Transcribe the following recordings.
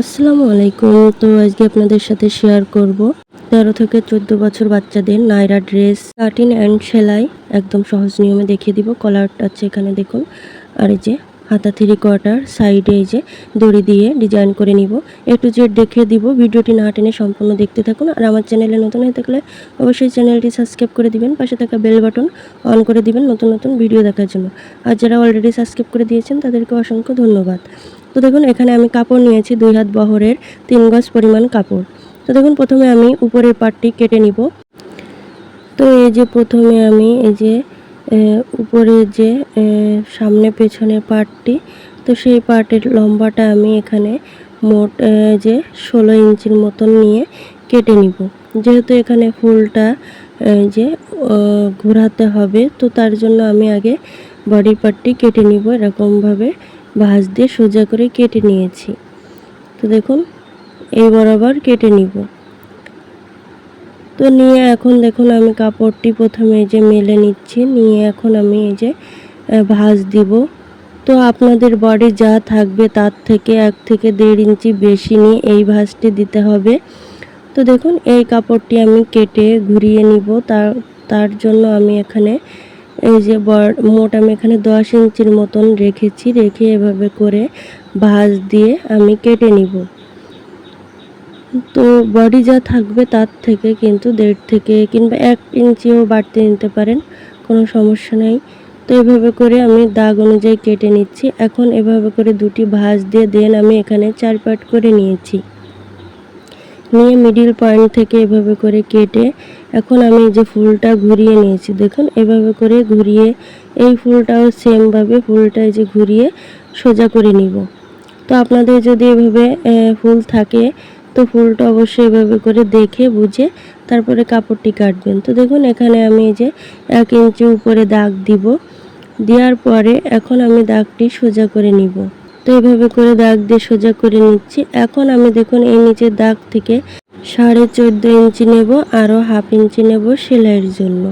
আসসালামু আলাইকুম। তো আজকে আপনাদের সাথে শেয়ার করব। তেরো থেকে চোদ্দ বছর বাচ্চাদের নাইরা ড্রেস কাটিং অ্যান্ড সেলাই। একদম সহজ নিয়মে দেখিয়ে দিব। কলারটা আছে এখানে দেখুন। আর এই যে হাতা থ্রি কোয়ার্টার সাইডে এই যে দড়ি দিয়ে ডিজাইন করে নিব। একটু জেড দেখিয়ে দিব। ভিডিওটি না টেনে সম্পূর্ণ দেখতে থাকুন। আর আমার চ্যানেলে নতুন হয়ে থাকলে অবশ্যই চ্যানেলটি সাবস্ক্রাইব করে দিবেন। পাশে থাকা বেল বাটন অন করে দিবেন নতুন নতুন ভিডিও দেখার জন্য। আর যারা অলরেডি সাবস্ক্রাইব করে দিয়েছেন, তাদেরকে অসংখ্য ধন্যবাদ। তো দেখুন, এখানে আমি কাপড় নিয়েছি দুই হাত বহরের তিন গজ পরিমাণ কাপড়। তো দেখুন, প্রথমে আমি উপরের পাটটি কেটে নিব। তো এই যে প্রথমে আমি এই যে উপরে যে সামনে পেছনে পার্টটি তো সেই পাটের লম্বাটা আমি এখানে মোট যে ষোলো ইঞ্চির মতন নিয়ে কেটে নিব। যেহেতু এখানে ফুলটা যে ঘোরাতে হবে, তো তার জন্য আমি আগে বডি পার্টটি কেটে নিব এরকমভাবে। ভাঁজ দিয়ে সোজা করে কেটে নিয়েছি। তো দেখুন, এই বরাবর কেটে নিব। তো নিয়ে এখন দেখুন, আমি কাপড়টি প্রথমে এই যে মেলে নিচ্ছি। নিয়ে এখন আমি এই যে ভাঁজ দিব। তো আপনাদের বডি যা থাকবে তার থেকে এক থেকে দেড় ইঞ্চি বেশি নিয়ে এই ভাঁজটি দিতে হবে। তো দেখুন, এই কাপড়টি আমি কেটে ঘুরিয়ে নিব। তার তার জন্য আমি এখানে এই যে মোট আমি এখানে দশ ইঞ্চির মতন রেখেছি, রেখে এভাবে করে ভাঁজ দিয়ে আমি কেটে নিব। তো বডি যা থাকবে তার থেকে কিন্তু দেড় থেকে কিংবা এক ইঞ্চিও বাড়তে নিতে পারেন, কোনো সমস্যা নেই। তো এভাবে করে আমি দাগ অনুযায়ী কেটে নিচ্ছি। এখন এভাবে করে দুটি ভাঁজ দিয়ে দেন আমি এখানে চার পাট করে নিয়েছি। নিয়ে মিডিল পয়েন্ট থেকে এভাবে করে কেটে এখন আমি যে ফুলটা ঘুরিয়ে নিয়েছি, দেখুন, এভাবে করে ঘুরিয়ে, এই ফুলটাও সেমভাবে ফুলটা যে ঘুরিয়ে সোজা করে নিব। তো আপনাদের যদি এভাবে ফুল থাকে, তো ফুলটা অবশ্যই এভাবে করে দেখে, বুঝে, তারপরে কাপড়টি কাটবেন। তো দেখুন, এখানে আমি এই যে এক ইঞ্চি উপরে দাগ দিব। দেওয়ার পরে এখন আমি দাগটি সোজা করে নিব। তো এভাবে করে দাগ দিয়ে সোজা করে নিচ্ছি। এখন আমি দেখুন, এই নিচের দাগ থেকে সাড়ে চোদ্দ ইঞ্চি নেব আরও হাফ ইঞ্চি নেব সেলাইয়ের জন্য।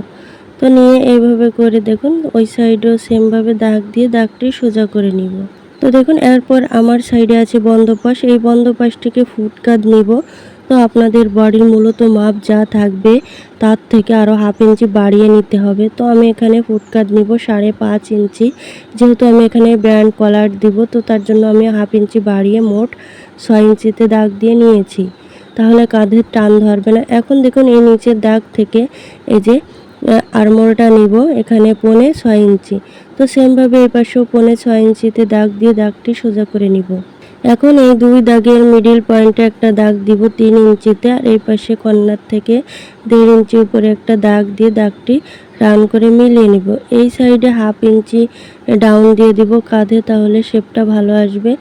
তো নিয়ে এইভাবে করে দেখুন, ওই সাইডেও সেমভাবে দাগ দিয়ে দাগটি সোজা করে নিব। তো দেখুন, এরপর আমার সাইডে আছে বন্ধ পাশ এই বন্ধ পাশটিকে ফুটকাত নিব। তো আপনাদের বডির মূলত মাপ যা থাকবে, তার থেকে আরও হাফ ইঞ্চি বাড়িয়ে নিতে হবে। তো আমি এখানে ফুটকাত নিব সাড়ে পাঁচ ইঞ্চি। যেহেতু আমি এখানে ব্র্যান্ড কলার দিব, তো তার জন্য আমি হাফ ইঞ্চি বাড়িয়ে মোট ছয় ইঞ্চিতে দাগ দিয়ে নিয়েছি। তাহলে কাঁধের টান ধরবে না। এখন দেখুন এই নিচের দাগ থেকে এই যে আরমোরটা নিব, এখানে পনে ছয় ইঞ্চি। তো সেমভাবে এই পাশেও পনে ছয় ইঞ্চিতে দাগ দিয়ে দাগটি সোজা করে নিব। এখন এই দুই দাগের মিডিল পয়েন্টে একটা দাগ দিব তিন ইঞ্চিতে, আর এই পাশে কর্নার থেকে দেড় ইঞ্চি উপরে একটা দাগ দিয়ে দাগটি রান করে মিলিয়ে নিব। এই সাইডে হাফ ইঞ্চি ডাউন দিয়ে দিব কাঁধে, তাহলে শেপটা ভালো আসবে।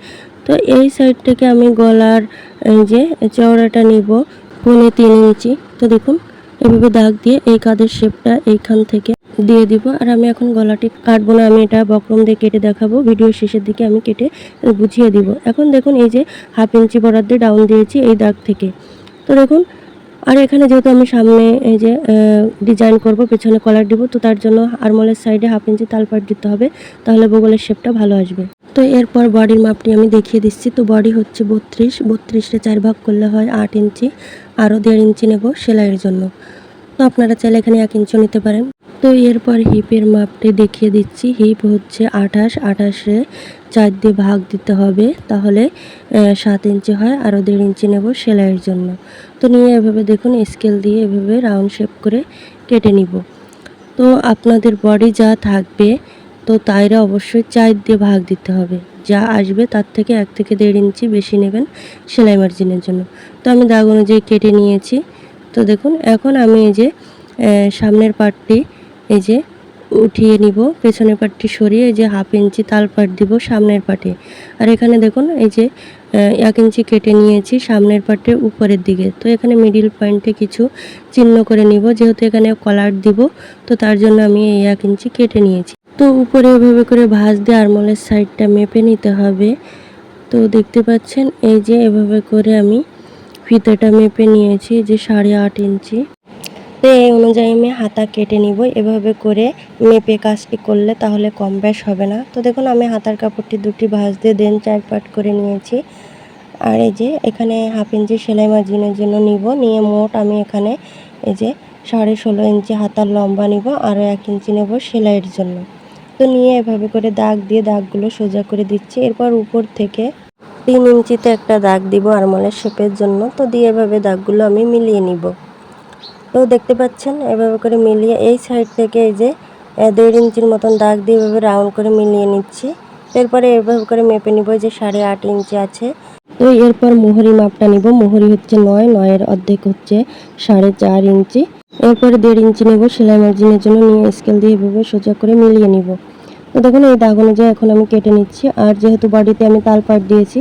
তো এই সাইড থেকে আমি গলার, এই যে চওড়াটা নিব পৌনে তিন ইঞ্চি। তো দেখুন, এভাবে দাগ দিয়ে এই কাঁধের শেপটা এইখান থেকে দিয়ে দিব। আর আমি এখন গলাটি কাটবো না, আমি এটা বক্রম দিয়ে কেটে দেখাবো। ভিডিও শেষের দিকে আমি কেটে বুঝিয়ে দিব। এখন দেখুন, এই যে হাফ ইঞ্চি বরাদ্দে ডাউন দিয়েছি এই দাগ থেকে। তো দেখুন আর এখানে যেহেতু আমি সামনে এই যে ডিজাইন করব, পেছনে কলার দিব, তো তার জন্য আরমলের সাইডে হাফ ইঞ্চি তালপাট দিতে হবে, তাহলে বগলের শেপটা ভালো আসবে। তো এরপর বডির মাপটি আমি দেখিয়ে দিচ্ছি। তো বডি হচ্ছে বত্রিশ বত্রিশটা চার ভাগ করলে হয় আট ইঞ্চি, আরও দেড় ইঞ্চি নেব সেলাইয়ের জন্য। তো আপনারা চাইলে এখানে এক ইঞ্চি নিতে পারেন। তো এরপর হিপের মাপটি দেখিয়ে দিচ্ছি। হিপ হচ্ছে আঠাশ, আঠাশে চার দিয়ে ভাগ দিতে হবে। তাহলে সাত ইঞ্চি হয়, আরও দেড় ইঞ্চি নেব সেলাইয়ের জন্য। তো নিয়ে এভাবে দেখুন, স্কেল দিয়ে এভাবে রাউন্ড শেপ করে কেটে নিব। তো আপনাদের বডি যা থাকবে, তো তাইরা অবশ্যই চার দিয়ে ভাগ দিতে হবে। যা আসবে তার থেকে এক থেকে দেড় ইঞ্চি বেশি নেবেন সেলাই মার্জিনের জন্য। তো আমি দাগ অনুযায়ী কেটে নিয়েছি। তো দেখুন, এখন আমি এই যে সামনের পার্টটি এই যে উঠিয়ে নিব পেছনের পার্টটি সরিয়ে এই যে হাফ ইঞ্চি তাল পাট দিব সামনের পাটে। আর এখানে দেখুন, এই যে এক ইঞ্চি কেটে নিয়েছি সামনের পাটের উপরের দিকে। তো এখানে মিডিল পয়েন্টে কিছু চিহ্ন করে নিব, যেহেতু এখানে কলার দিব, তো তার জন্য আমি এই এক ইঞ্চি কেটে নিয়েছি। তো উপরে এভাবে করে ভাঁজ দিয়ে আরমোলের সাইডটা মেপে নিতে হবে। তো দেখতে পাচ্ছেন, এই যে এভাবে করে আমি ফিতাটা মেপে নিয়েছি যে সাড়ে আট ইঞ্চি। তো এই অনুযায়ী আমি হাতা কেটে নিব। এভাবে করে মেপে কাজটি করলে তাহলে কম বেশ হবে না। তো দেখুন, আমি হাতার কাপড়টি দুটি ভাঁজ দিয়ে দেন চার পাট করে নিয়েছি। আর এই যে এখানে হাফ ইঞ্চি সেলাই মার্জিনের জন্য নিব। নিয়ে মোট আমি এখানে এই যে সাড়ে ষোলো ইঞ্চি হাতার লম্বা নিব, আরও এক ইঞ্চি নেব সেলাইয়ের জন্য। তো নিয়ে এভাবে করে দাগ দিয়ে দাগগুলো সোজা করে দিচ্ছি। এরপর উপর থেকে তিন ইঞ্চিতে একটা দাগ দিব আরমলের শেপের জন্য। তো দিয়ে এভাবে দাগগুলো আমি মিলিয়ে নিব। তো দেখতে পাচ্ছেন, এভাবে করে মিলিয়ে এই সাইড থেকে এই যে দেড় ইঞ্চির মতন দাগ দিয়ে এভাবে রাউন্ড করে মিলিয়ে নিচ্ছি। এরপরে এভাবে করে মেপে নিব যে সাড়ে আট ইঞ্চি আছে। তো এরপর মোহরি মাপটা নিব, মোহরি হচ্ছে নয়, নয়ের অর্ধেক হচ্ছে সাড়ে চার ইঞ্চি। এরপরে দেড় ইঞ্চি নেব, সেলাই মার্জিনের জন্য নিয়ে স্কেল দিয়ে এভাবে সোজা করে মিলিয়ে নিব। তো দেখুন, এই দাগ অনুযায়ী এখন আমি কেটে নিচ্ছি, আর যেহেতু বডিতে আমি তালপাট দিয়েছি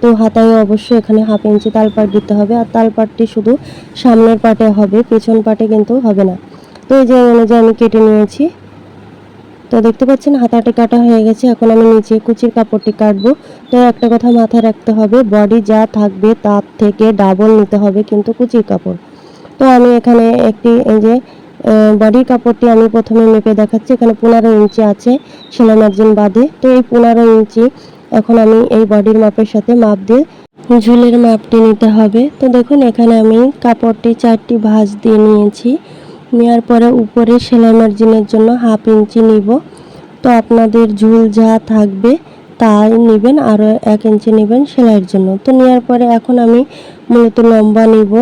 তো হাতায় অবশ্যই এখানে হাফ ইঞ্চি তালপাট দিতে হবে, আর তালপাটটি শুধু সামনের পাটে হবে, পেছন পাটে কিন্তু হবে না। তো এই যে অনুযায়ী আমি কেটে নিয়েছি। তো দেখতে পাচ্ছেন হাতাটি কাটা হয়ে গেছে, এখন আমি নিচে কুচির কাপড়টি কাটবো। তো একটা কথা মাথায় রাখতে হবে বডি যা থাকবে তার থেকে ডাবল নিতে হবে কিন্তু কুচির কাপড়। তো আমি এখানে একটি, এই যে বডির কাপড়টি আমি প্রথমে মেপে দেখাচ্ছি, এখানে পনেরো ইঞ্চি আছে সেলাই মার্জিন বাদে। তো এই পনেরো ইঞ্চি এখন আমি এই বডির মাপের সাথে মাপ দিয়ে ঝুলের মাপটি নিতে হবে। তো দেখুন, এখানে আমি কাপড়টি চারটি ভাঁজ দিয়ে নিয়েছি। নেওয়ার পরে উপরে সেলাই মার্জিনের জন্য হাফ ইঞ্চি নিব। তো আপনাদের ঝুল যা থাকবে তাই নেবেন, আরও এক ইঞ্চি নেবেন সেলাইয়ের জন্য। তো নেওয়ার পরে এখন আমি মূলত লম্বা নিব।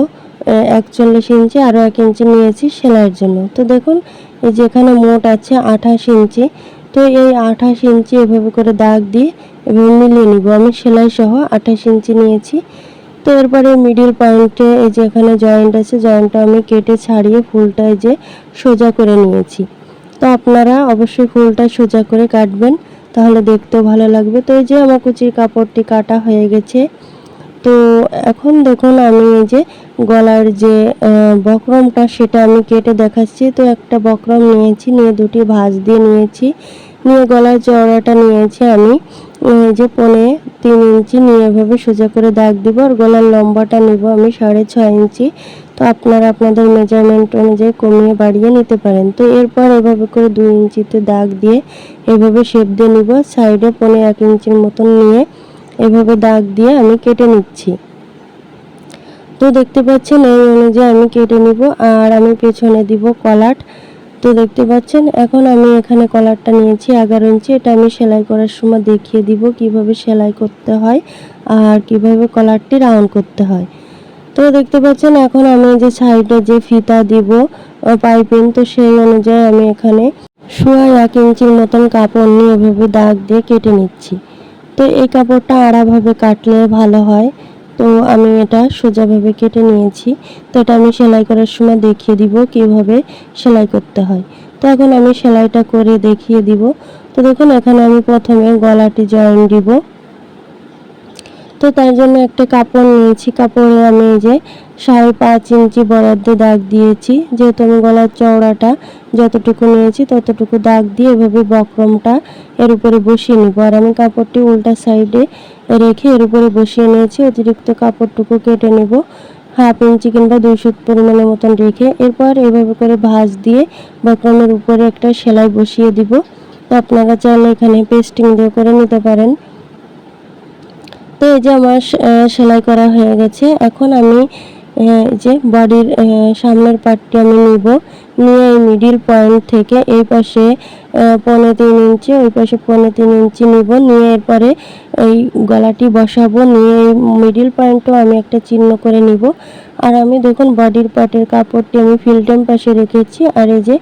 একচল্লিশ ইঞ্চি, আরও এক ইঞ্চি নিয়েছি সেলাইয়ের জন্য। তো দেখুন, এই যে এখানে মোট আছে আঠাশ ইঞ্চি। তো এই আঠাশ ইঞ্চি এভাবে করে দাগ দিয়ে এভাবে মিলিয়ে নিব। আমি সেলাই সহ আঠাশ ইঞ্চি নিয়েছি। তো এরপরে মিডিল পয়েন্টে এই যে এখানে জয়েন্ট আছে জয়েন্টটা আমি কেটে ছাড়িয়ে ফুলটা যে সোজা করে নিয়েছি। তো আপনারা অবশ্যই ফুলটা সোজা করে কাটবেন, তাহলে দেখতেও ভালো লাগবে। তো এই যে আমার কুচির কাপড়টি কাটা হয়ে গেছে। তো এখন দেখুন আমি এই যে গলার যে বক্রমটা সেটা আমি কেটে দেখাচ্ছি। তো একটা বক্রম নিয়েছি, নিয়ে দুটি ভাঁজ দিয়ে নিয়েছি। নিয়ে গলার চওড়াটা নিয়েছি আমি। যে পনে তিন ইঞ্চি নিয়ে এভাবে সোজা করে দাগ দিব, আর গলার লম্বাটা নিব আমি সাড়ে ছয় ইঞ্চি। তো আপনারা আপনাদের মেজারমেন্ট অনুযায়ী কমিয়ে বাড়িয়ে নিতে পারেন। তো এরপর এভাবে করে দুই ইঞ্চিতে দাগ দিয়ে এভাবে শেপ দিয়ে নিব সাইডে পনে এক ইঞ্চির মতন নিয়ে এভাবে দাগ দিয়ে আমি কেটে নিচ্ছি। তো দেখতে পাচ্ছেন এই অনুযায়ী আমি কেটে নিব, আর আমি পেছনে দিব কলাট তো দেখতে পাচ্ছেন, এখন আমি এখানে কলারটা নিয়েছি এগারো ইঞ্চি। এটা আমি সেলাই করার সময় দেখিয়ে দিব কীভাবে সেলাই করতে হয় আর কীভাবে কলারটি রাউন্ড করতে হয়। তো দেখতে পাচ্ছেন, এখন আমি যে সাইডে যে ফিতা দিব পাইপিং, তো সেই অনুযায়ী আমি এখানে সোয়া এক ইঞ্চির মতন কাপড় নিয়ে এভাবে দাগ দিয়ে কেটে নিচ্ছি। তো এই কাপড়টা আড়াভাবে কাটলে ভালো হয়। তো আমি এটা সোজাভাবে কেটে নিয়েছি। তো এটা আমি সেলাই করার সময় দেখিয়ে দিব কীভাবে সেলাই করতে হয়। তো এখন আমি সেলাইটা করে দেখিয়ে দিব। তো দেখুন, এখানে আমি প্রথমে গলাটি জয়েন দিব। তো তার জন্য একটা কাপড় নিয়েছি। কাপড়ে আমি যে সাড়ে পাঁচ ইঞ্চি বরাদ্দ দাগ দিয়েছি। যেহেতু আমি গলার চওড়াটা যতটুকু নিয়েছি ততটুকু দাগ দিয়ে এভাবে বক্রমটা এর উপরে বসিয়ে নিব। আর আমি কাপড়টি উল্টা সাইডে রেখে এর উপরে বসিয়ে নিয়েছি। অতিরিক্ত কাপড়টুকু কেটে নেব। হাফ ইঞ্চি কিংবা দুই সুত পরিমাণের মতন রেখে এরপর এভাবে করে ভাঁজ দিয়ে বক্রমের উপরে একটা সেলাই বসিয়ে দিব। তো আপনারা চাইলে এখানে পেস্টিং দিয়ে করে নিতে পারেন। তো এই যে আমার সেলাই করা হয়ে গেছে। এখন আমি যে বডির সামনের পার্টটি আমি নিব। নিয়ে এই মিডিল পয়েন্ট থেকে এই পাশে আহ, পৌনে তিন ইঞ্চি ওই পাশে পৌনে তিন ইঞ্চি নিব। নিয়ে এরপরে এই গলাটি বসাবো। নিয়ে এই মিডিল পয়েন্টও আমি একটা চিহ্ন করে নিব। আর আমি দেখুন বডির পার্টের কাপড়টি আমি ফিল্টেম পাশে রেখেছি। আর এই যে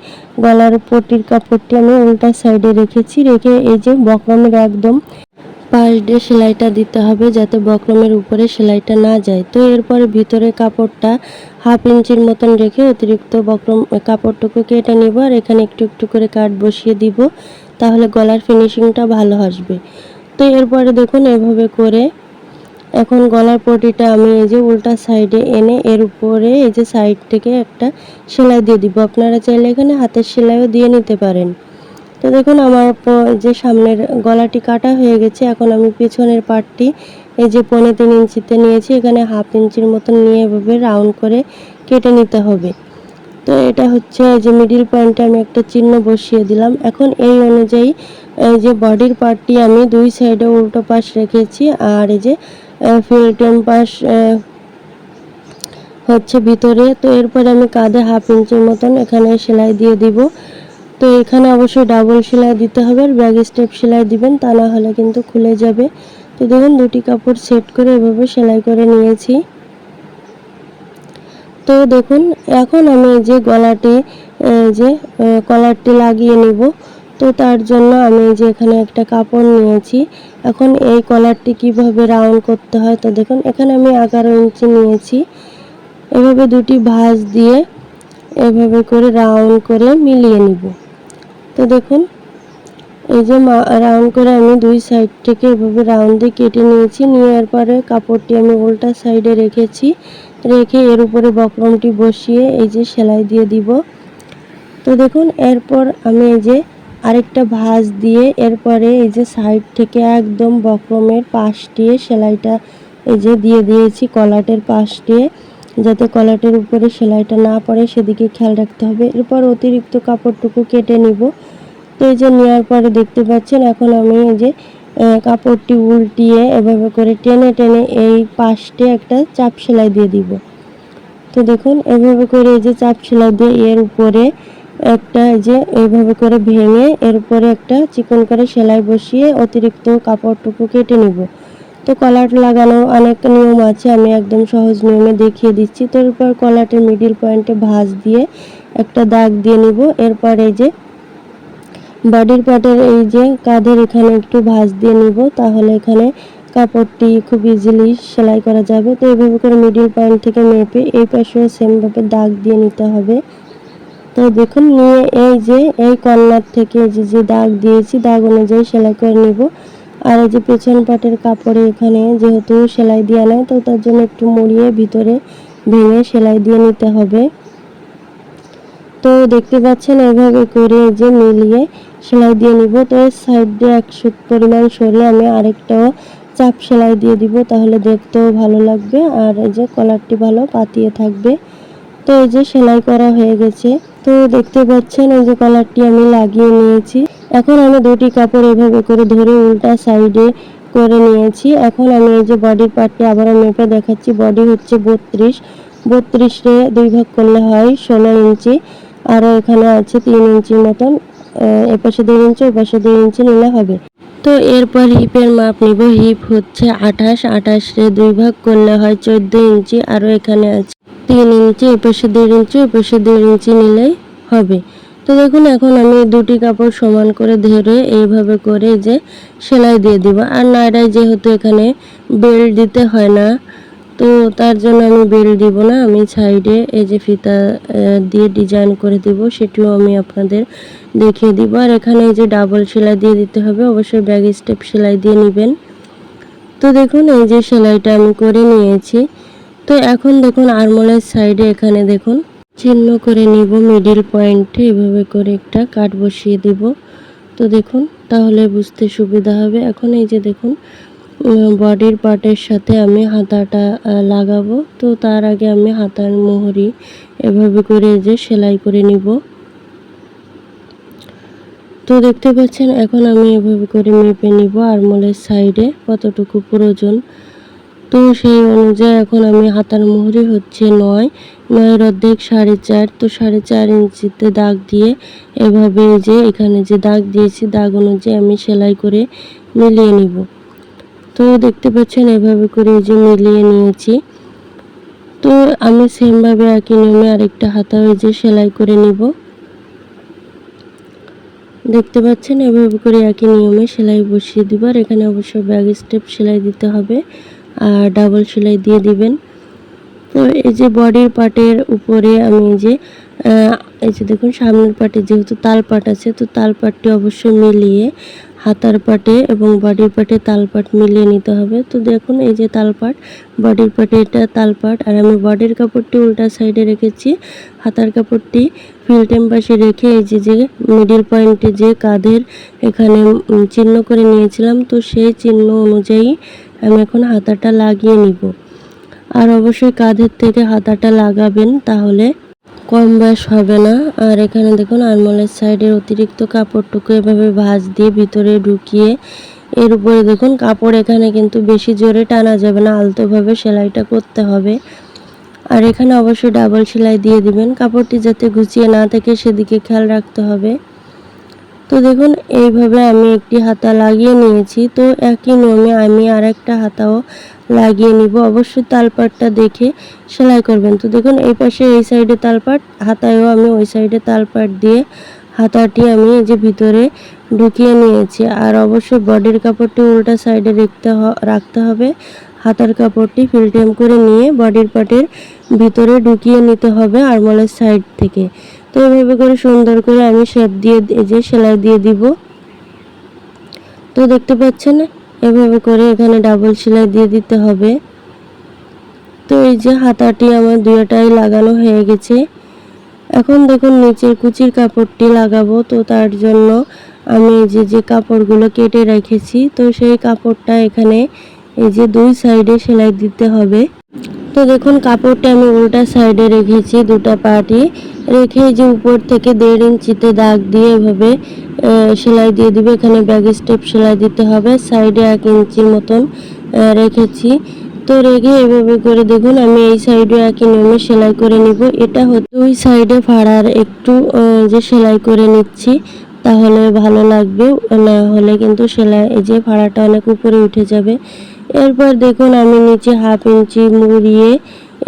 গলার পটির কাপড়টি আমি উল্টা সাইডে রেখেছি। রেখে এই যে বক্রমের একদম পাশ দিয়ে সেলাইটা দিতে হবে যাতে বক্রমের উপরে সেলাইটা না যায়। তো এরপরে ভিতরে কাপড়টা হাফ ইঞ্চির মতন রেখে অতিরিক্ত বক্রম কাপড়টুকু কেটে নিব আর এখানে একটু একটু করে কাট বসিয়ে দিব, তাহলে গলার ফিনিশিংটা ভালো আসবে। তো এরপরে দেখুন এভাবে করে এখন গলার পটিটা আমি এই যে উল্টা সাইডে এনে এর উপরে এই যে সাইড থেকে একটা সেলাই দিয়ে দিব। আপনারা চাইলে এখানে হাতের সেলাইও দিয়ে নিতে পারেন। তো দেখুন, আমার যে সামনের গলাটি কাটা হয়ে গেছে, এখন আমি পেছনের পার্টটি এই যে পৌনে তিন ইঞ্চিতে নিয়েছি, এখানে হাফ ইঞ্চির মতন নিয়ে এভাবে রাউন্ড করে কেটে নিতে হবে। তো এটা হচ্ছে যে মিডিল পয়েন্টে আমি একটা চিহ্ন বসিয়ে দিলাম। এখন এই অনুযায়ী, এই যে বডির পার্টটি আমি দুই সাইডে উল্টো পাশ রেখেছি, আর এই যে ফিল্টেম পাশ হচ্ছে ভিতরে। তো এরপর আমি কাঁধে হাফ ইঞ্চির মতন এখানে সেলাই দিয়ে দিব। তো এখানে অবশ্যই ডাবল সেলাই দিতে হবে আর ব্যাগ স্টেপ সেলাই দিবেন, তা না হলে কিন্তু খুলে যাবে। তো দেখুন, দুটি কাপড় সেট করে এভাবে সেলাই করে নিয়েছি। তো দেখুন, এখন আমি যে গলাটি যে কলারটি লাগিয়ে নিব। তো তার জন্য আমি যে এখানে একটা কাপড় নিয়েছি। এখন এই কলারটি কীভাবে রাউন্ড করতে হয় তো দেখুন, এখানে আমি এগারো ইঞ্চি নিয়েছি। এভাবে দুটি ভাঁজ দিয়ে এভাবে করে রাউন্ড করে মিলিয়ে নিব। তো দেখুন, এই যে রাউন্ড করে আমি দুই সাইড থেকে এভাবে রাউন্ড কেটে নিয়েছি। নেওয়ার পরে কাপড়টি আমি উল্টা সাইডে রেখেছি। রেখে এর উপরে বক্রমটি বসিয়ে এই যে সেলাই দিয়ে দিব। তো দেখুন, এরপর আমি এই যে আরেকটা ভাঁজ দিয়ে এরপরে এই যে সাইড থেকে একদম বক্রমের পাশ দিয়ে সেলাইটা এই যে দিয়ে দিয়েছি, কলাটের পাশ দিয়ে। যাতে কলাটের উপরে সেলাইটা না পড়ে, সেদিকে খেয়াল রাখতে হবে। এরপর অতিরিক্ত কাপড়টুকু কেটে নিব। তো এই যে নেওয়ার পরে দেখতে পাচ্ছেন, এখন আমি এই যে কাপড়টি উল্টিয়ে এভাবে করে টেনে টেনে এই পাশটে একটা চাপ সেলাই দিয়ে দিব। তো দেখুন, এভাবে করে এই যে চাপ সেলাই দিয়ে এর উপরে একটা এই যে এইভাবে করে ভেঙে এর উপরে একটা চিকন করে সেলাই বসিয়ে অতিরিক্ত কাপড়টুকু কেটে নিব। তো কলার লাগানো অনেক নিয়ম আছে, আমি একদম সহজ নিয়মে দেখিয়ে দিচ্ছি। তো এরপর কলাটের মিডিল পয়েন্টে ভাঁজ দিয়ে একটা দাগ দিয়ে নিব। এরপর এই যে বডির পার্টের এই যে কাঁধের এখানে একটু ভাঁজ দিয়ে নিব, তাহলে এখানে কাপড়টি খুব ইজিলি সেলাই করা যাবে। তো এইভাবে করে মিডিল পয়েন্ট থেকে মেপে এই পাশেও সেমভাবে দাগ দিয়ে নিতে হবে। তো দেখুন, নিয়ে এই যে এই কর্নার থেকে যে যে দাগ দিয়েছি, দাগ অনুযায়ী সেলাই করে নিব। আর এই যে পেছন পাটের কাপড়ে এখানে যেহেতু সেলাই দেওয়া নেয় তো তার জন্য একটু মুড়িয়ে ভিতরে ভেঙে সেলাই দিয়ে নিতে হবে। তো দেখতে পাচ্ছেন এভাবে করে যে মিলিয়ে সেলাই দিয়ে নিব। তো এর সাইড এক সুত পরিমাণ সরিয়ে আমি আরেকটাও চাপ সেলাই দিয়ে দিব, তাহলে দেখতেও ভালো লাগবে। আর এই যে কলারটি ভালো পাতিয়ে থাকবে। তো এই যে সেলাই করা হয়ে গেছে। তো দেখতে পাচ্ছেন, এই যে কলারটি আমি লাগিয়ে নিয়েছি। এখন আমি দুটি কাপড় এভাবে করে ধরে উল্টা সাইডে করে নিয়েছি। এখন আমি এই যে বডির পার্টটি আবারও মেপে দেখাচ্ছি। বডি হচ্ছে বত্রিশ। বত্রিশে দুই ভাগ করলে হয় ষোলো ইঞ্চি। আরও এখানে আছে তিন ইঞ্চির মতন। এপাশে দুই ইঞ্চি, ওপাশে দুই ইঞ্চি নিলে হবে। তো এরপর হিপের মাপ নিব। হিপ হচ্ছে আঠাশ। আঠাশে দুই ভাগ করলে হয় চোদ্দ ইঞ্চি। আরও এখানে আছে তিন ইঞ্চি এপাশে দেড় ইঞ্চি ওপাশে দেড় ইঞ্চি নিলেই হবে। তো দেখুন, এখন আমি দুটি কাপড় সমান করে ধরে এইভাবে করে যে সেলাই দিয়ে দিব। আর নাইরায় যেহেতু এখানে বেল্ট দিতে হয় না, তো তার জন্য আমি বেল্ট দিব না। আমি সাইডে এই যে ফিতা দিয়ে ডিজাইন করে দিব, সেটিও আমি আপনাদের দেখিয়ে দিব। আর এখানে এই যে ডাবল সেলাই দিয়ে দিতে হবে, অবশ্যই ব্যাগ স্টেপ সেলাই দিয়ে নেবেন। তো দেখুন, এই যে সেলাইটা আমি করে নিয়েছি। তো এখন দেখুন আরমোলের সাইডে এখানে দেখুন চিহ্ন করে নিব মিডিল পয়েন্টে এভাবে করে একটা কাট বসিয়ে দিব। তো দেখুন, তাহলে বুঝতে সুবিধা হবে। এখন এই যে দেখুন বডির পার্টের সাথে আমি হাতাটা লাগাবো। তো তার আগে আমি হাতার মোহরি এভাবে করে যে সেলাই করে নিব। তো দেখতে পাচ্ছেন, এখন আমি এভাবে করে মেপে নিব আরমোলের সাইডে কতটুকু প্রয়োজন। তো সেই অনুযায়ী এখন আমি হাতার মোহরি হচ্ছে নয়। নয়ের অর্ধেক সাড়ে চার, তো সাড়ে চার ইঞ্চিতে দাগ দিয়ে এভাবে যে এখানে যে দাগ দিয়েছি, দাগ অনুযায়ী আমি সেলাই করে মিলিয়ে নিব। তো দেখতে পাচ্ছেন এভাবে করে যে মিলিয়ে নিয়েছি। তো আমি সেমভাবে একই নিয়মে আরেকটা হাতা ওই যে সেলাই করে নিব। দেখতে পাচ্ছেন এভাবে করে একই নিয়মে সেলাই বসিয়ে দিব। আর এখানে অবশ্যই ব্যাগ স্টেপ সেলাই দিতে হবে। ডাবল সেলাই দিয়ে দিবেন। তো এই যে বডির পার্টের উপরে আমি যে এই যে দেখুন, সামনের পার্টে যেহেতু তাল পাট আছে, তো তাল পাটটি অবশ্যই মিলিয়ে হাতার পাটে এবং বডির পাটে তাল পাট মিলিয়ে নিতে হবে। তো দেখুন, এই যে তাল পাট বডির পাটে এটা তাল পাট আর আমি বডির কাপড়টি উল্টা সাইডে রেখেছি। হাতার কাপড়টি ফিল্টেম পাশে রেখে এই যে যে মিডিল পয়েন্টে যে কাঁধের এখানে চিহ্ন করে নিয়েছিলাম, তো সেই চিহ্ন অনুযায়ী আমি এখন হাতাটা লাগিয়ে নিব। আর অবশ্যই কাঁধের থেকে হাতাটা লাগাবেন, তাহলে কম বয়স হবে না। আর এখানে দেখুন আরমোলের সাইডের অতিরিক্ত কাপড়টুকু এভাবে ভাঁজ দিয়ে ভিতরে ঢুকিয়ে এর উপরে দেখুন, কাপড় এখানে কিন্তু বেশি জোরে টানা যাবে না, আলতোভাবে সেলাইটা করতে হবে। আর এখানে অবশ্যই ডাবল সেলাই দিয়ে দিবেন। কাপড়টি যাতে গুছিয়ে না থাকে, সেদিকে খেয়াল রাখতে হবে। তো দেখুন, এইভাবে আমি একটি হাতা লাগিয়ে নিয়েছি। তো একই নিয়মে আমি আর একটা হাতাও লাগিয়ে নিব। অবশ্যই তালপাটটা দেখে সেলাই করবেন। তো দেখুন, এই পাশে এই সাইডে তালপাট, হাতায়ও আমি ওই সাইডে তালপাট দিয়ে হাতাটি আমি এই যে ভিতরে ঢুকিয়ে নিয়েছি। আর অবশ্যই বডির কাপড়টি উল্টা সাইডে রাখতে রাখতে হবে। হাতার কাপড়টি ফিলটেম করে নিয়ে বডির পার্টের ভিতরে ঢুকিয়ে নিতে হবে আরমলের সাইড থেকে। তো এভাবে করে সুন্দর করে আমি শেপ দিয়ে এই যে সেলাই দিয়ে দিব। তো দেখতে পাচ্ছেন, এভাবে করে এখানে ডাবল সেলাই দিয়ে দিতে হবে। তো এই যে হাতাটি আমার দুটাই লাগানো হয়ে গেছে। এখন দেখুন নিচের কুচির কাপড়টি লাগাবো, তো তার জন্য আমি এই যে যে কাপড়গুলো কেটে রেখেছি, তো সেই কাপড়টা এখানে এই যে দুই সাইডে সেলাই দিতে হবে। তো দেখুন, কাপড়টা আমি উল্টা সাইডে রেখেছি দুটা পাটি। রেখে যে উপর থেকে দেড় ইঞ্চিতে দাগ দিয়ে এভাবে সেলাই দিয়ে দিবে। এখানে ব্যাগ স্টেপ সেলাই দিতে হবে। সাইডে এক ইঞ্চির মতন রেখেছি। তো রেখে এভাবে করে দেখুন, আমি এই সাইডে একই নিয়মে সেলাই করে নিব। এটা হচ্ছে ওই সাইডে ফাড়ার একটু যে সেলাই করে নিচ্ছি, তাহলে ভালো লাগবে। না হলে কিন্তু সেলাই যে ফাড়াটা অনেক উপরে উঠে যাবে। এরপর দেখুন আমি নিচে হাফ ইঞ্চি মুড়িয়ে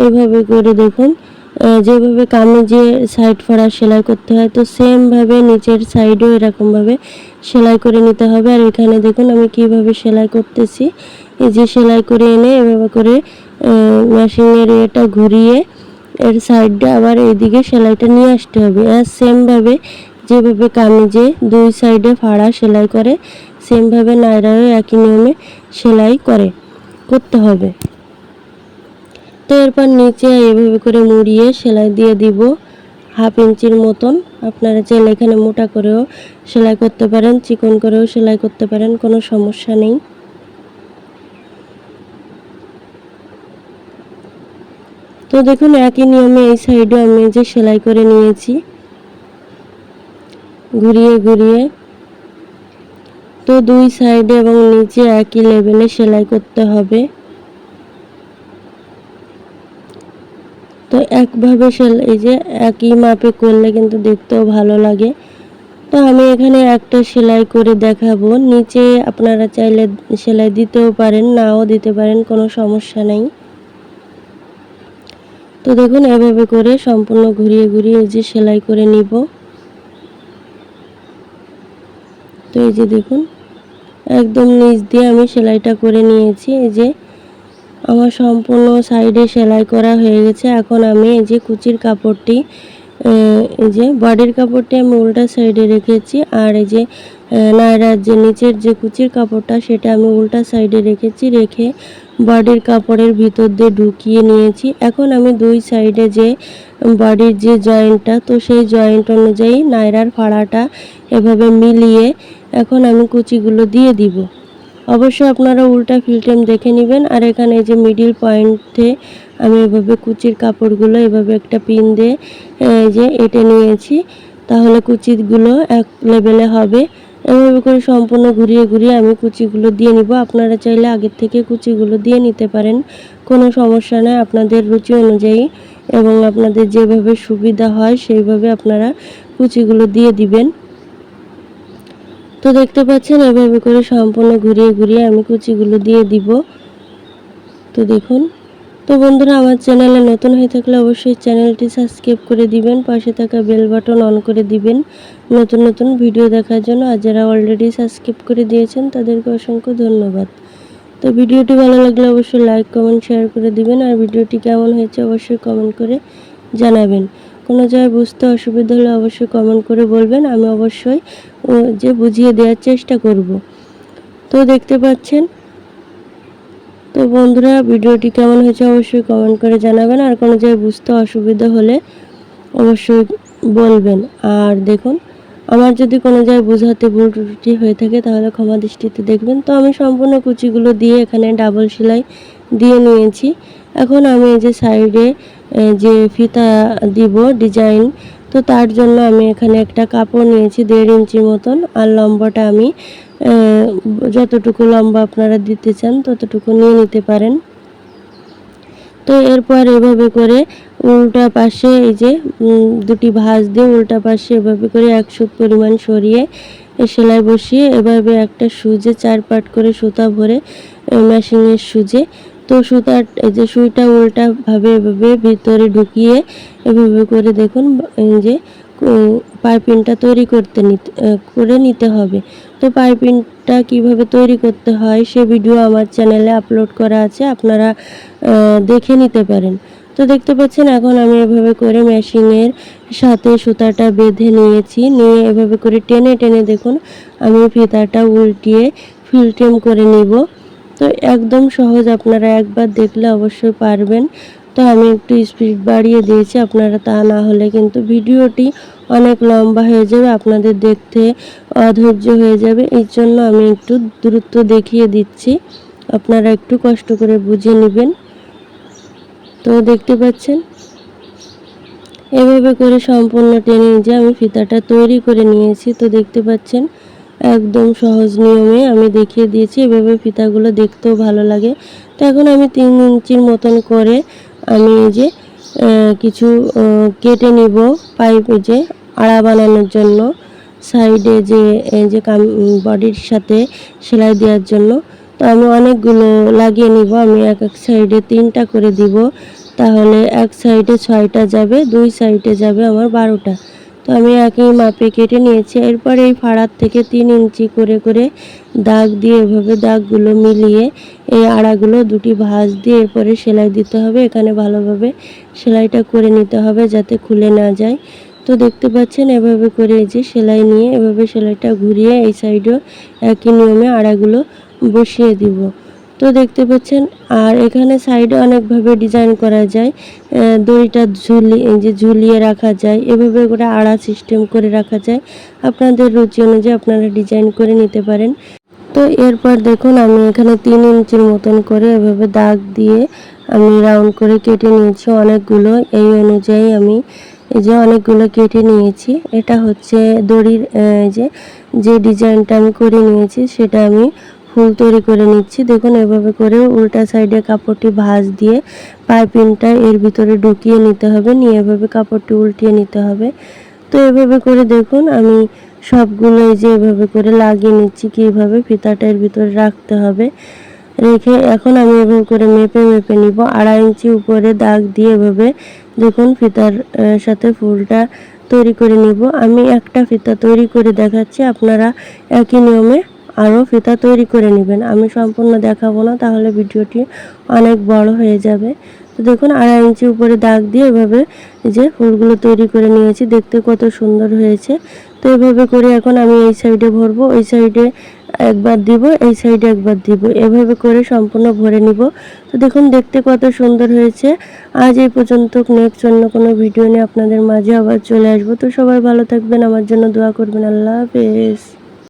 এভাবে করে দেখুন যেভাবে কামিজে সাইড ফাড়া সেলাই করতে হয়, তো সেমভাবে নিচের সাইডও এরকমভাবে সেলাই করে নিতে হবে। আর এখানে দেখুন আমি কীভাবে সেলাই করতেছি। এই যে সেলাই করে এনে এভাবে করে মেশিনের এটা ঘুরিয়ে এর সাইডটা আবার এইদিকে সেলাইটা নিয়ে আসতে হবে। আর সেমভাবে যেভাবে কামিজে দুই সাইডে ফাড়া সেলাই করে সেমভাবে নাইরাও একই নিয়মে সেলাই করে, করতে হবে। তো এরপর নিচে এভাবে করে মুড়িয়ে সেলাই দিয়ে দিব হাফ ইঞ্চির মতন। আপনারা চাইলে এখানে মোটা করেও সেলাই করতে পারেন, চিকন করেও সেলাই করতে পারেন, কোনো সমস্যা নেই। তো দেখুন, একই নিয়মে এই সাইডে আমি যে সেলাই করে নিয়েছি, ঘুরিয়ে ঘুরিয়ে তো দুই সাইডে এবং নিচে একই লেভেলে সেলাই করতে হবে। তো একভাবে সেলাই এই যে একই মাপে করলে কিন্তু দেখতেও ভালো লাগে। তো আমি এখানে একটা সেলাই করে দেখাবো। নিচে আপনারা চাইলে সেলাই দিতেও পারেন, নাও দিতে পারেন, কোনো সমস্যা নেই। তো দেখুন, এভাবে করে সম্পূর্ণ ঘুরিয়ে ঘুরিয়ে যে সেলাই করে নিব। তো এই যে দেখুন একদম নিচ দিয়ে আমি সেলাইটা করে নিয়েছি। এই যে আমার সম্পূর্ণ সাইডে সেলাই করা হয়ে গেছে। এখন আমি এই যে কুচির কাপড়টি এই যে বডির কাপড়টি আমি উল্টা সাইডে রেখেছি আর এই যে নায়রার যে নিচের যে কুচির কাপড়টা সেটা আমি উল্টা সাইডে রেখেছি, রেখে বডির কাপড়ের ভিতর দিয়ে ঢুকিয়ে নিয়েছি। এখন আমি দুই সাইডে যে বডির যে জয়েন্টটা, তো সেই জয়েন্ট অনুযায়ী নায়রার ফাড়াটা এভাবে মিলিয়ে এখন আমি কুচিগুলো দিয়ে দিব। অবশ্যই আপনারা উল্টা ফিল্টেম দেখে নেবেন, আর এখানে যে মিডিল পয়েন্টে আমি এভাবে কুচির কাপড়গুলো এভাবে একটা পিন দিয়ে যে এটে নিয়েছি, তাহলে কুচিগুলো এক লেভেলে হবে। এভাবে করে সম্পূর্ণ ঘুরিয়ে ঘুরিয়ে আমি কুচিগুলো দিয়ে নিব। আপনারা চাইলে আগের থেকে কুচিগুলো দিয়ে নিতে পারেন, কোনো সমস্যা নেই। আপনাদের রুচি অনুযায়ী এবং আপনাদের যেভাবে সুবিধা হয়, সেইভাবে আপনারা কুচিগুলো দিয়ে দিবেন। তো দেখতে পাচ্ছেন, এভাবে করে সম্পূর্ণ ঘুরিয়ে ঘুরিয়ে আমি কুচিগুলো দিয়ে দিব। তো দেখুন। তো বন্ধুরা, আমার চ্যানেলে নতুন হয়ে থাকলে অবশ্যই চ্যানেলটি সাবস্ক্রাইব করে দিবেন, পাশে থাকা বেল বাটন অন করে দিবেন নতুন নতুন ভিডিও দেখার জন্য। আর যারা অলরেডি সাবস্ক্রাইব করে দিয়েছেন, তাদেরকে অসংখ্য ধন্যবাদ। তো ভিডিওটি ভালো লাগলে অবশ্যই লাইক কমেন্ট শেয়ার করে দিবেন। আর ভিডিওটি কেমন হয়েছে, অবশ্যই কমেন্ট করে জানাবেন। কোনো জায়গায় বুঝতে অসুবিধা হলে অবশ্যই কমেন্ট করে বলবেন, আমি অবশ্যই যে বুঝিয়ে দেওয়ার চেষ্টা করব। তো দেখতে পাচ্ছেন, তো বন্ধুরা, ভিডিওটি কেমন হয়েছে অবশ্যই কমেন্ট করে জানাবেন, আর কোনো জায়গায় বুঝতে অসুবিধা হলে অবশ্যই বলবেন। আর দেখুন আমার যদি কোনো জায়গায় বোঝাতে ভুল ত্রুটি হয়ে থাকে, তাহলে ক্ষমা দৃষ্টিতে দেখবেন। তো আমি সম্পূর্ণ কুচিগুলো দিয়ে এখানে ডাবল সেলাই দিয়ে নিয়েছি। এখন আমি এই যে সাইডে যে ফিতা দিব ডিজাইন তো তার জন্য আমি এখানে একটা কাপড় নিয়েছি দেড় ইঞ্চি মতন। আর লম্বাটা আমি যতটুকু লম্বা আপনারা দিতে চান, ততটুকু নিয়ে নিতে পারেন। তো এরপর এভাবে করে উল্টা পাশে এই যে দুটি ভাঁজ দিয়ে উল্টা পাশে এভাবে করে এক সুত পরিমাণ সরিয়ে সেলাই বসিয়ে এভাবে একটা সুজে চার পাট করে সুতা ভরে মেশিনের সুজে। তো সুতার, এই যে সুইটা উল্টাভাবে এভাবে ভিতরে ঢুকিয়ে এভাবে করে দেখুন যে পাইপিংটা তৈরি করতে নিতে করে নিতে হবে। তো পাইপিংটা কীভাবে তৈরি করতে হয় সে ভিডিও আমার চ্যানেলে আপলোড করা আছে, আপনারা দেখে নিতে পারেন। তো দেখতে পাচ্ছেন এখন আমি এভাবে করে মেশিনের সাথে সুতাটা বেঁধে নিয়েছি, নিয়ে এভাবে করে টেনে টেনে দেখুন, আমি ফিতাটা উল্টিয়ে ফিল্টেম করে নিব। তো একদম সহজ, আপনারা একবার দেখলে অবশ্যই পারবেন। তো আমি একটু স্পিড বাড়িয়ে দিয়েছি আপনারা তা না হলে কিন্তু ভিডিওটি অনেক লম্বা হয়ে যাবে, আপনাদের দেখতে অধৈর্য হয়ে যাবে। এই জন্য আমি একটু দ্রুত দেখিয়ে দিচ্ছি, আপনারা একটু কষ্ট করে বুঝে নেবেন। তো দেখতে পাচ্ছেন? এভাবে করে সম্পূর্ণ টেনে যে আমি ফিতাটা তৈরি করে নিয়েছি, তো দেখতে পাচ্ছেন? একদম সহজ নিয়মে আমি দেখিয়ে দিয়েছি, এভাবে ফিতাগুলো দেখতেও ভালো লাগে। তো এখন আমি তিন ইঞ্চির মতন করে আমি এই যে কিছু কেটে নিব পাইপ যে, আড়া বানানোর জন্য, সাইডে যে এই যে বডির সাথে সেলাই দেওয়ার জন্য। তো আমি অনেকগুলো লাগিয়ে নিব, আমি এক এক সাইডে তিনটা করে দিব। তাহলে এক সাইডে ছয়টা যাবে, দুই সাইডে যাবে আমার বারোটা। তো আমি একই মাপে কেটে নিয়েছি। এরপর এই ফাড়ার থেকে তিন ইঞ্চি করে করে দাগ দিয়ে এভাবে দাগগুলো মিলিয়ে এই আড়াগুলো দুটি ভাঁজ দিয়ে এরপরে সেলাই দিতে হবে। এখানে ভালোভাবে সেলাইটা করে নিতে হবে যাতে খুলে না যায়। তো দেখতে পাচ্ছেন এভাবে করে এই যে সেলাই নিয়ে এভাবে সেলাইটা ঘুরিয়ে এই সাইডেও একই নিয়মে আড়াগুলো বসিয়ে দিব। তো দেখতে পাচ্ছেন, আর এখানে সাইডে অনেকভাবে ডিজাইন করা যায়। দড়িটা ঝুলি যে ঝুলিয়ে রাখা যায়, এভাবে করে আড়া সিস্টেম করে রাখা যায়। আপনাদের রুচি অনুযায়ী আপনারা ডিজাইন করে নিতে পারেন। তো এরপর দেখুন, আমি এখানে তিন ইঞ্চির মতন করে এভাবে দাগ দিয়ে আমি রাউন্ড করে কেটে নিয়েছি অনেকগুলো। এই অনুযায়ী আমি এই যে অনেকগুলো কেটে নিয়েছি। এটা হচ্ছে দড়ির যে যে ডিজাইনটা আমি করে নিয়েছি, সেটা আমি ফুল তৈরি করে নিচ্ছি। দেখুন, এভাবে করে উল্টা সাইডে কাপড়টি ভাঁজ দিয়ে পাইপিংটা এর ভিতরে ঢুকিয়ে নিতে হবে। নিয়ে এভাবে কাপড়টি উল্টিয়ে নিতে হবে। তো এভাবে করে দেখুন, আমি সবগুলো এই যে এভাবে করে লাগিয়ে নিচ্ছি কীভাবে ফিতাটা এর ভিতরে রাখতে হবে। রেখে এখন আমি এভাবে করে মেপে মেপে নিব। আড়াই ইঞ্চি উপরে দাগ দিয়ে এভাবে দেখুন ফিতার সাথে ফুলটা তৈরি করে নিব। আমি একটা ফিতা তৈরি করে দেখাচ্ছি। আপনারা একই নিয়মে আরও ফিতা তৈরি করে নেবেন। আমি সম্পূর্ণ দেখাবো না, তাহলে ভিডিওটি অনেক বড় হয়ে যাবে। তো দেখুন, আড়াই ইঞ্চি উপরে দাগ দিয়ে এভাবে যে ফুলগুলো তৈরি করে নিয়েছি, দেখতে কত সুন্দর হয়েছে। তো এভাবে করে এখন আমি এই সাইডে ভরবো ওই সাইডে একবার দিব, এই সাইডে একবার দিব। এভাবে করে সম্পূর্ণ ভরে নিব। তো দেখুন, দেখতে কত সুন্দর হয়েছে। আজ এই পর্যন্ত নেক্সট অন্য কোনো ভিডিও নিয়ে আপনাদের মাঝে আবার চলে আসব। তো সবাই ভালো থাকবেন, আমার জন্য দোয়া করবেন। আল্লাহ হাফেজ।